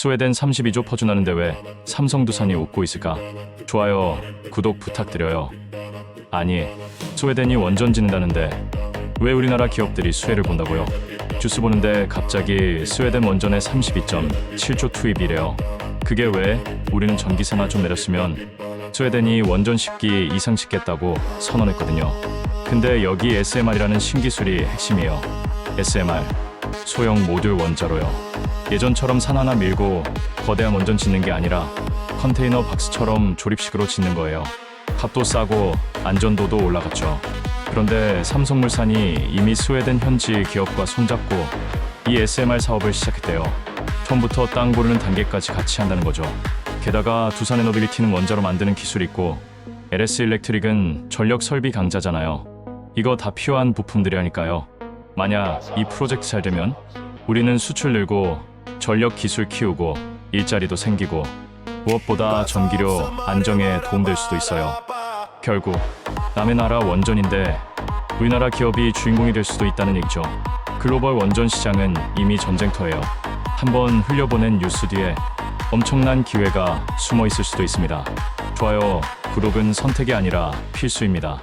스웨덴 32조 퍼준하는데 왜 삼성두산이 웃고 있을까? 좋아요, 구독 부탁드려요. 아니, 스웨덴이 원전 짓는다는데 왜 우리나라 기업들이 수혜를 본다고요? 주스 보는데 갑자기 스웨덴 원전에 32.7조 투입이래요. 그게 왜 우리는 전기세만 좀 내렸으면 스웨덴이 원전 10기 이상 짓겠다고 선언했거든요. 근데 여기 SMR이라는 신기술이 핵심이에요. SMR, 소형 모듈 원자로요. 예전처럼 산 하나 밀고 거대한 원전 짓는 게 아니라 컨테이너 박스처럼 조립식으로 짓는 거예요. 값도 싸고 안전도도 올라갔죠. 그런데 삼성물산이 이미 스웨덴 현지 기업과 손잡고 이 SMR 사업을 시작했대요. 처음부터 땅 고르는 단계까지 같이 한다는 거죠. 게다가 두산 에너빌리티는 원자로 만드는 기술이 있고 LS 일렉트릭은 전력 설비 강자잖아요. 이거 다 필요한 부품들이라니까요. 만약 이 프로젝트 잘 되면 우리는 수출 늘고 전력 기술 키우고 일자리도 생기고 무엇보다 전기료 안정에 도움될 수도 있어요. 결국 남의 나라 원전인데 우리나라 기업이 주인공이 될 수도 있다는 얘기죠. 글로벌 원전 시장은 이미 전쟁터예요. 한번 흘려보낸 뉴스 뒤에 엄청난 기회가 숨어 있을 수도 있습니다. 좋아요, 구독은 선택이 아니라 필수입니다.